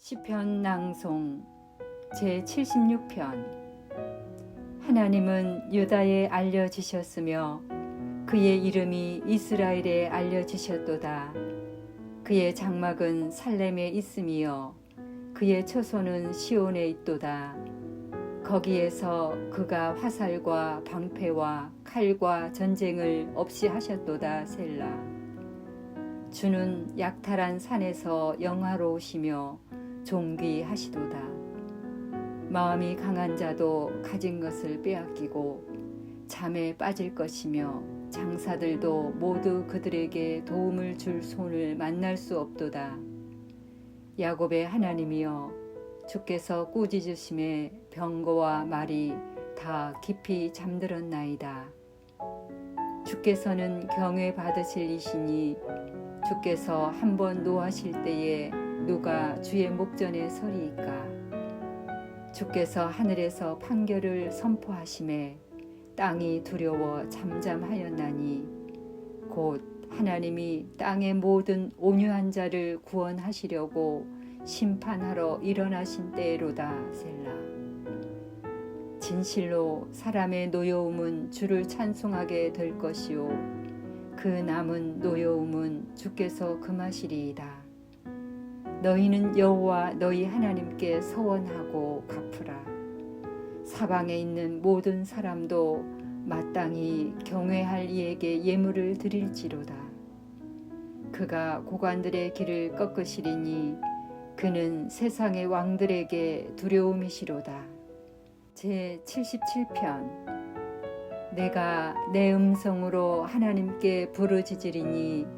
시편 낭송 제 76편. 하나님은 유다에 알려지셨으며 그의 이름이 이스라엘에 알려지셨도다. 그의 장막은 살렘에 있음이요. 그의 처소는 시온에 있도다. 거기에서 그가 화살과 방패와 칼과 전쟁을 없이 하셨도다 셀라. 주는 약탈한 산에서 영화로우시며 존귀하시도다. 마음이 강한 자도 가진 것을 빼앗기고 잠에 빠질 것이며 장사들도 모두 그들에게 도움을 줄 손을 만날 수 없도다. 야곱의 하나님이여 주께서 꾸짖으심에 병거와 말이 다 깊이 잠들었나이다. 주께서는 경외 받으실 이시니 주께서 한 번 노하실 때에 누가 주의 목전에 서리이까? 주께서 하늘에서 판결을 선포하심에 땅이 두려워 잠잠하였나니 곧 하나님이 땅의 모든 온유한 자를 구원하시려고 심판하러 일어나신 때로다 셀라. 진실로 사람의 노여움은 주를 찬송하게 될 것이요. 그 남은 노여움은 주께서 금하시리이다 너희는 여호와 너희 하나님께 서원하고 갚으라. 사방에 있는 모든 사람도 마땅히 경외할 이에게 예물을 드릴지로다. 그가 고관들의 길을 꺾으시리니 그는 세상의 왕들에게 두려움이시로다. 제 77편 내가 내 음성으로 하나님께 부르짖으리니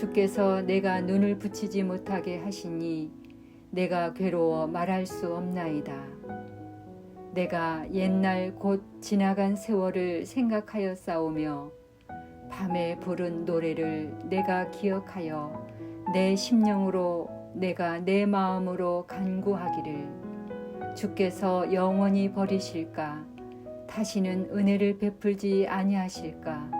주께서 내가 눈을 붙이지 못하게 하시니 내가 괴로워 말할 수 없나이다. 내가 옛날 곧 지나간 세월을 생각하여 싸우며 밤에 부른 노래를 내가 기억하여 내 심령으로 내가 내 마음으로 간구하기를 주께서 영원히 버리실까 다시는 은혜를 베풀지 아니하실까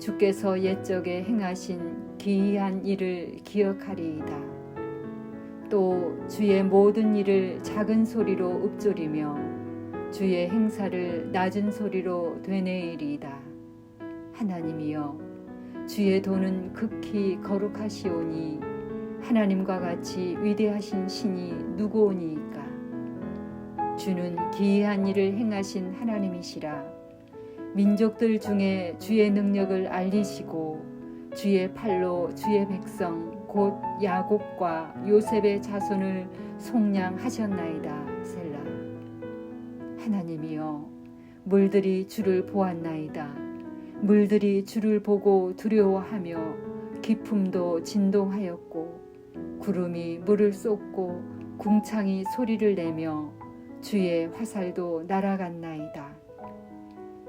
주께서 옛적에 행하신 기이한 일을 기억하리이다. 또 주의 모든 일을 작은 소리로 읊조리며 주의 행사를 낮은 소리로 되뇌이리이다. 하나님이여 주의 도는 극히 거룩하시오니 하나님과 같이 위대하신 신이 누구오니이까 주는 기이한 일을 행하신 하나님이시라 민족들 중에 주의 능력을 알리시고 주의 팔로 주의 백성 곧 야곱과 요셉의 자손을 속량하셨나이다 셀라. 하나님이여 물들이 주를 보았나이다. 물들이 주를 보고 두려워하며 기품도 진동하였고 구름이 물을 쏟고 궁창이 소리를 내며 주의 화살도 날아갔나이다